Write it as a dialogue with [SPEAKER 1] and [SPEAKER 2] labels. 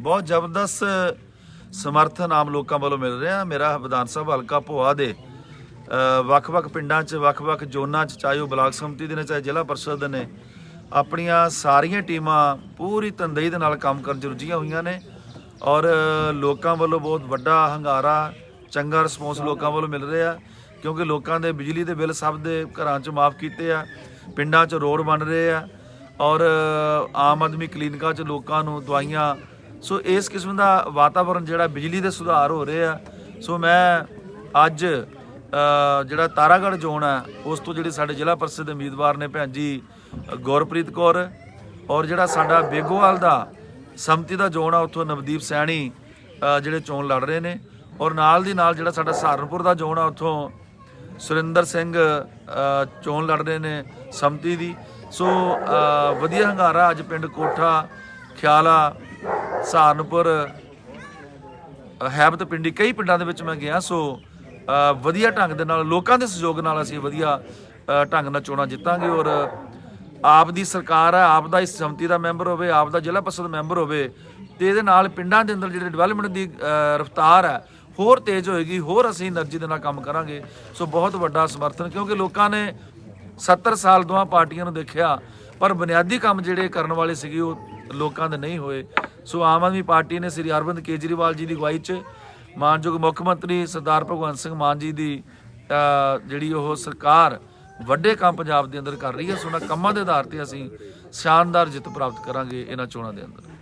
[SPEAKER 1] ਬਹੁਤ ਜ਼ਬਰਦਸਤ ਸਮਰਥਨ ਆਮ ਲੋਕਾਂ ਵੱਲੋਂ ਮਿਲ ਰਿਹਾ। ਮੇਰਾ ਵਿਧਾਨ ਸਭਾ ਹਲਕਾ ਭੋਆ ਦੇ ਵੱਖ-ਵੱਖ ਪਿੰਡਾਂ 'ਚ, ਵੱਖ-ਵੱਖ ਜ਼ੋਨਾਂ 'ਚ, ਚਾਹੇ ਉਹ ਬਲਾਕ ਸੰਮਤੀ ਦੇ ਨੇ, ਚਾਹੇ ਜ਼ਿਲ੍ਹਾ ਪਰਿਸ਼ਦ ਦੇ ਨੇ, ਆਪਣੀਆਂ ਸਾਰੀਆਂ ਟੀਮਾਂ ਪੂਰੀ ਤੰਦੇਹੀ ਦੇ ਨਾਲ ਕੰਮ ਕਰਨ 'ਚ ਰੁੱਝੀਆਂ ਹੋਈਆਂ ਨੇ ਔਰ ਲੋਕਾਂ ਵੱਲੋਂ ਬਹੁਤ ਵੱਡਾ ਹੰਗਾਰਾ, ਚੰਗਾ ਰਿਸਪੌਂਸ ਲੋਕਾਂ ਵੱਲੋਂ ਮਿਲ ਰਿਹਾ ਕਿਉਂਕਿ ਲੋਕਾਂ ਦੇ ਬਿਜਲੀ ਦੇ ਬਿੱਲ ਸਭ ਦੇ ਘਰਾਂ 'ਚ ਮਾਫ ਕੀਤੇ ਆ, ਪਿੰਡਾਂ 'ਚ ਰੋਡ ਬਣ ਰਹੇ ਆ ਔਰ ਆਮ ਆਦਮੀ ਕਲੀਨਿਕਾਂ 'ਚ ਲੋਕਾਂ ਨੂੰ ਦਵਾਈਆਂ ਸੋ ਇਸ ਕਿਸਮ ਦਾ ਵਾਤਾਵਰਣ ਜਿਹੜਾ ਬਿਜਲੀ ਦੇ ਸੁਧਾਰ ਹੋ ਰਹੇ ਆ ਸੋ ਮੈਂ ਅੱਜ ਜਿਹੜਾ ਤਾਰਾਗੜ੍ਹ ਜ਼ੋਨ ਆ ਉਸ ਤੋਂ ਜਿਹੜੇ ਸਾਡੇ ਜ਼ਿਲ੍ਹਾ ਪਰਿਸ਼ਦ ਦੇ ਉਮੀਦਵਾਰ ਨੇ ਭੈਣ ਜੀ ਅ, ਗੁਰਪ੍ਰੀਤ ਕੌਰ ਔਰ ਜਿਹੜਾ ਸਾਡਾ ਬੇਗੋਵਾਲ ਦਾ ਸੰਮਤੀ ਦਾ ਜ਼ੋਨ ਆ ਉੱਥੋਂ ਨਵਦੀਪ ਸੈਣੀ ਜਿਹੜੇ ਚੋਣ ਲੜ ਰਹੇ ਨੇ ਔਰ ਨਾਲ ਦੀ ਨਾਲ ਜਿਹੜਾ ਸਾਡਾ ਸਹਾਰਨਪੁਰ ਦਾ ਜ਼ੋਨ ਆ ਉੱਥੋਂ ਸੁਰਿੰਦਰ ਸਿੰਘ ਚੋਣ ਲੜ ਰਹੇ ਨੇ ਸੰਮਤੀ ਦੀ। ਸੋ ਵਧੀਆ ਹੰਗਾਰਾ ਅੱਜ ਪਿੰਡ ਕੋਠਾ ਖਿਆਲਾ ਸਹਾਰਨਪੁਰ ਹੈਬਤ ਪਿੰਡੀ, ਕਈ ਪਿੰਡਾਂ ਦੇ ਵਿੱਚ ਮੈਂ ਗਿਆ, ਸੋ ਵਧੀਆ ਢੰਗ ਦੇ ਨਾਲ, ਲੋਕਾਂ ਦੇ ਸਹਿਯੋਗ ਨਾਲ ਅਸੀਂ ਵਧੀਆ ਢੰਗ ਨਾਲ ਚੋਣਾਂ ਜਿੱਤਾਂਗੇ ਔਰ ਆਪ ਦੀ ਸਰਕਾਰ ਹੈ, ਆਪ ਦਾ ਇਸ ਸਮਿਤੀ ਦਾ ਮੈਂਬਰ ਹੋਵੇ, ਆਪ ਦਾ ਜ਼ਿਲ੍ਹਾ ਪਰਿਸ਼ਦ ਮੈਂਬਰ ਹੋਵੇ, ਤੇ ਇਹਦੇ ਨਾਲ ਪਿੰਡਾਂ ਦੇ ਅੰਦਰ ਜਿਹੜੇ ਡਿਵੈਲਪਮੈਂਟ ਦੀ ਰਫ਼ਤਾਰ ਹੈ, ਹੋਰ ਤੇਜ਼ ਹੋਏਗੀ, ਹੋਰ ਅਸੀਂ એનર્ਜੀ ਦੇ ਨਾਲ ਕੰਮ ਕਰਾਂਗੇ, ਸੋ ਬਹੁਤ ਵੱਡਾ ਸਮਰਥਨ, ਕਿਉਂਕਿ ਲੋਕਾਂ ਨੇ 70 ਸਾਲ ਦੋਹਾਂ ਪਾਰਟੀਆਂ ਨੂੰ ਦੇਖਿਆ, ਪਰ ਬੁਨਿਆਦੀ ਕੰਮ ਜਿਹੜੇ ਕਰਨ ਵਾਲੇ ਸੀਗੇ, ਉਹ ਲੋਕਾਂ ਦੇ ਨਹੀਂ ਹੋਏ। ਸੋ ਆਮ ਆਦਮੀ ਪਾਰਟੀ ਨੇ ਸ੍ਰੀ ਅਰਵਿੰਦ ਕੇਜਰੀਵਾਲ ਜੀ ਦੀ ਅਗਵਾਈ 'ਚ ਮਾਨਯੋਗ ਮੁੱਖ ਮੰਤਰੀ ਸਰਦਾਰ ਭਗਵੰਤ ਸਿੰਘ ਮਾਨ ਜੀ ਦੀ ਜਿਹੜੀ ਉਹ ਸਰਕਾਰ ਵੱਡੇ ਕੰਮ ਪੰਜਾਬ ਦੇ ਅੰਦਰ ਕਰ ਰਹੀ ਹੈ, ਸੋ ਉਹਨਾਂ ਕੰਮਾਂ ਦੇ ਆਧਾਰ ਤੇ ਅਸੀਂ ਸ਼ਾਨਦਾਰ ਜਿੱਤ ਪ੍ਰਾਪਤ ਕਰਾਂਗੇ ਇਹਨਾਂ ਚੋਣਾਂ ਦੇ ਅੰਦਰ।